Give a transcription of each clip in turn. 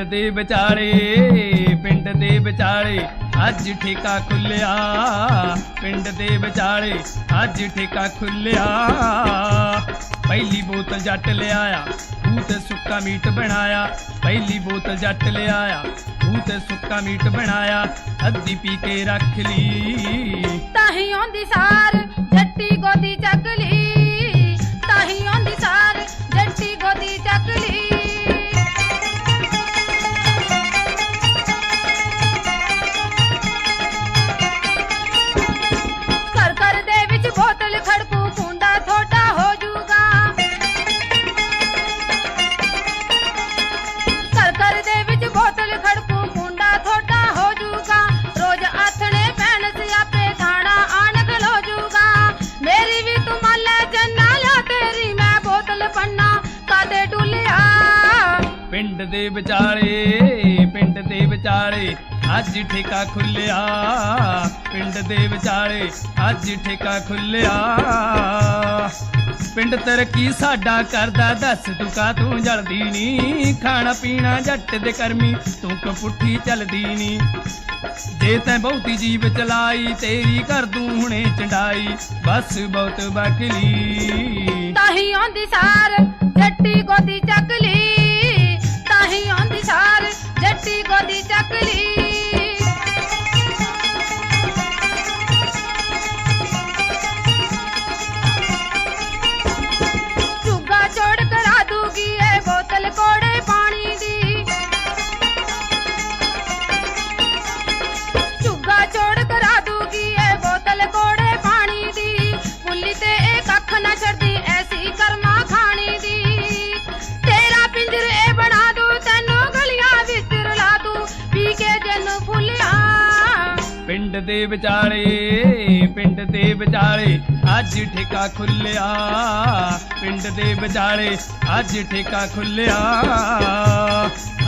ਦੇ ਵਿਚਾਲੇ, ਪਿੰਡ ਦੇ ਵਿਚਾਲੇ ਅੱਜ ਠੇਕਾ ਖੁੱਲਿਆ। ਪਿੰਡ ਦੇ ਵਿਚਾਲੇ ਅੱਜ ਠੇਕਾ ਖੁੱਲਿਆ। ਪਹਿਲੀ ਬੋਤਲ ਜੱਟ ਲਿਆਇਆ ਤੂੰ ਤੇ ਸੁੱਕਾ ਮੀਟ ਬਣਾਇਆ। ਪਹਿਲੀ ਬੋਤਲ ਜੱਟ ਲਿਆਇਆ ਤੂੰ ਤੇ ਸੁੱਕਾ ਮੀਟ ਬਣਾਇਆ। ਅੱਧੀ ਪੀ ਕੇ ਰੱਖ ਲਈ। ਤਾਹੀ ਆਉਂਦੀ ਸਾਰ, ਜੱਟੀ ਗੋਦੀ ਪਿੰਡ ਦੇ ਵਿਚਾਲੇ, ਪਿੰਡ ਦੇ ਵਿਚਾਲੇ ਅੱਜ ਠੇਕਾ ਖੁੱਲਿਆ ਪਿੰਡ ਦੇ ਵਿਚਾਲੇ ਅੱਜ ਠੇਕਾ ਖੁੱਲਿਆ ਪਿੰਡ ਤਰੱਕੀ ਸਾਡਾ ਕਰਦਾ, ਦੱਸ ਤੂੰ ਕਾ ਤੂੰ ਜਲਦੀ ਨਹੀਂ ਖਾਣਾ ਪੀਣਾ ਜੱਟ ਦੇ ਕਰਮੀ, ਤੂੰ ਕਿ ਪੁੱਠੀ ਚੱਲਦੀ ਨਹੀਂ ਜੇ ਤੈਂ ਬਹੁਤੀ ਜੀਵ ਚਲਾਈ, ਤੇਰੀ ਕਰ ਦੂੰ ਹੁਣੇ ਚੰਡਾਈ। ਬਸ ਬਹੁਤ ਬਕਲੀ ਤਾਹੀ ਆਉਂਦੀ ਸਾਰ ਜੱਟੀ ਗੋਦੀ ਚੱਕ ਦੇ ਵਿਚਾਲੇ, ਪਿੰਡ ਦੇ ਵਿਚਾਲੇ, ਅੱਜ ਠੇਕਾ ਖੁੱਲਿਆ ਪਿੰਡ ਦੇ ਵਿਚਾਲੇ, ਅੱਜ ਠੇਕਾ ਖੁੱਲਿਆ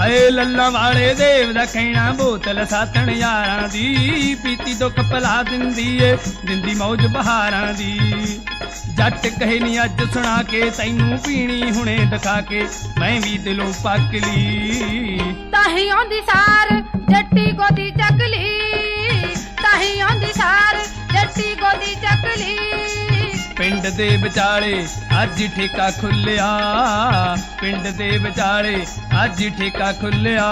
ਹਏ ਲੱਲਾ ਵਾਲੇ ਦੇਵ ਦਾ ਕਹਿਣਾ ਬੋਤਲ ਸਾਤਣ ਯਾਰਾਂ ਦੀ, ਪੀਤੀ ਦੁੱਖ ਭਲਾ ਦਿੰਦੀ ਏ, ਦਿੰਦੀ ਮੌਜ ਬਹਾਰਾਂ ਦੀ। ਜੱਟ ਕਹੇ ਨਹੀਂ ਅੱਜ ਸੁਣਾ ਕੇ, ਤੈਨੂੰ ਪੀਣੀ ਹੁਣੇ ਦਿਖਾ ਕੇ, ਮੈਂ ਵੀ ਦਿਲੋਂ ਪੱਕ ਲਈ। ਤਾਹੀ ਆਉਂਦੀ ਸਾਰ ਪਿੰਡ ਦੇ ਵਿਚਾਲੇ ਅੱਜ ਠੇਕਾ ਖੁੱਲਿਆ। ਪਿੰਡ ਦੇ ਵਿਚਾਲੇ ਅੱਜ ਠੇਕਾ ਖੁੱਲਿਆ।